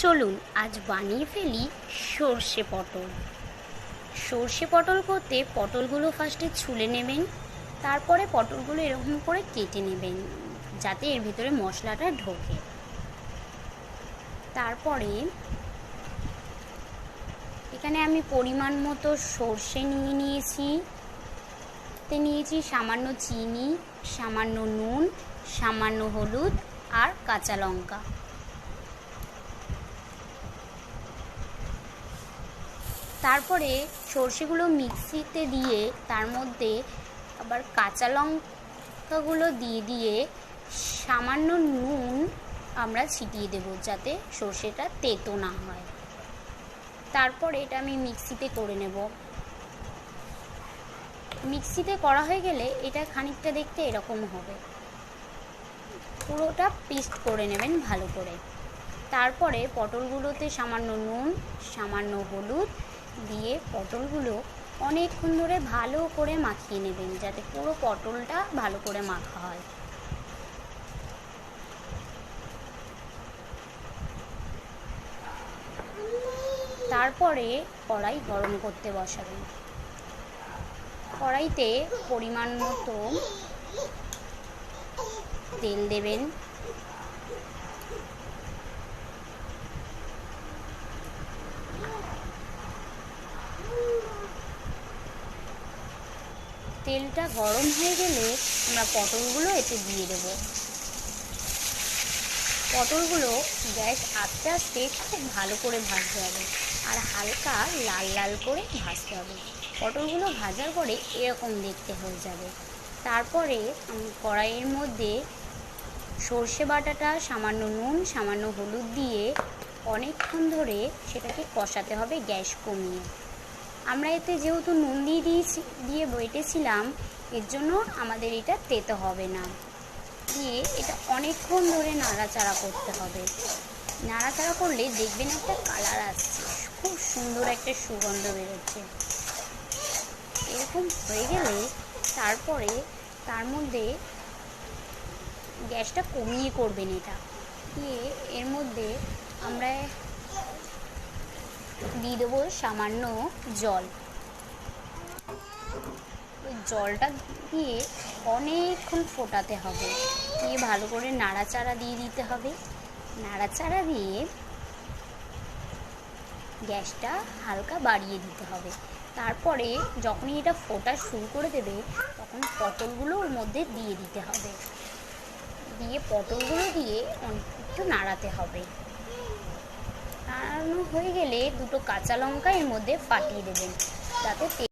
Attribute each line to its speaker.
Speaker 1: চলুন, আজ বানিয়ে ফেলি সর্ষে পটল। সর্ষে পটল করতে পটলগুলো ফার্স্টে ছুলে নেবেন, তারপরে পটলগুলো এরকম করে কেটে নেবেন, যাতে এর ভিতরে মশলাটা ঢোকে। তারপরে এখানে আমি পরিমাণ মতো সর্ষে নিয়ে নিয়েছি। নিয়েছি সামান্য চিনি, সামান্য নুন, সামান্য হলুদ আর কাঁচা লঙ্কা। তারপরে সর্ষেগুলো মিক্সিতে দিয়ে তার মধ্যে আবার কাঁচা লঙ্কাগুলো দিয়ে দিয়ে সামান্য নুন আমরা ছিটিয়ে দেব যাতে সর্ষেটা তেতো না হয়। তারপরে এটা আমি মিক্সিতে করে নেব। মিক্সিতে করা হয়ে গেলে এটা খানিকটা দেখতে এরকম হবে। পুরোটা পিস্ট করে নেবেন ভালো করে। তারপরে পটলগুলোতে সামান্য নুন, সামান্য হলুদ দিয়ে পটলগুলো অনেকক্ষণ ধরে ভালো করে মাখিয়ে নেবেন, যাতে পুরো পটলটা ভালো করে মাখা হয়। তারপরে কড়াই গরম করতে বসাবেন। কড়াইতে পরিমাণ মতো তেল দেবেন। তেলটা গরম হয়ে গেলে আমরা পটলগুলো এতে দিয়ে দেব। পটলগুলো গ্যাস আস্তে আস্তে খুব ভালো করে ভাজতে হবে আর হালকা লাল লাল করে ভাজতে হবে। পটলগুলো ভাজার পরে এরকম দেখতে হয়ে যাবে। তারপরে কড়াইয়ের মধ্যে সর্ষে বাটাটা, সামান্য নুন, সামান্য হলুদ দিয়ে অনেকক্ষণ ধরে সেটাকে কষাতে হবে গ্যাস কমিয়ে। আমরা এতে যেহেতু নুন দিয়ে দিয়েছি, দিয়ে বেটেছিলাম, এর জন্য আমাদের এটা তেতে হবে না। দিয়ে এটা অনেকক্ষণ ধরে নাড়াচাড়া করতে হবে। নাড়াচাড়া করলে দেখবেন একটা কালার আসছে। খুব সুন্দর একটা সুগন্ধ বেরোচ্ছে। এরকম হয়ে গেলে তারপরে তার মধ্যে গ্যাসটা কমিয়ে করবেন এটা। দিয়ে এর মধ্যে আমরা দিয়ে দেবো সামান্য জল। ওই জলটা দিয়ে অনেকক্ষণ ফোটাতে হবে। দিয়ে ভালো করে নাড়াচাড়া দিয়ে দিতে হবে। নাড়াচাড়া দিয়ে গ্যাসটা হালকা বাড়িয়ে দিতে হবে। তারপরে যখনই এটা ফোটা শুরু করে দেবে, তখন পটলগুলো ওর মধ্যে দিয়ে দিতে হবে। দিয়ে পটলগুলো দিয়ে একটু নাড়াতে হবে। নাড়ানো হয়ে গেলে দুটো কাঁচা লঙ্কা এর মধ্যে ফাটিয়ে দেবেন। যাতে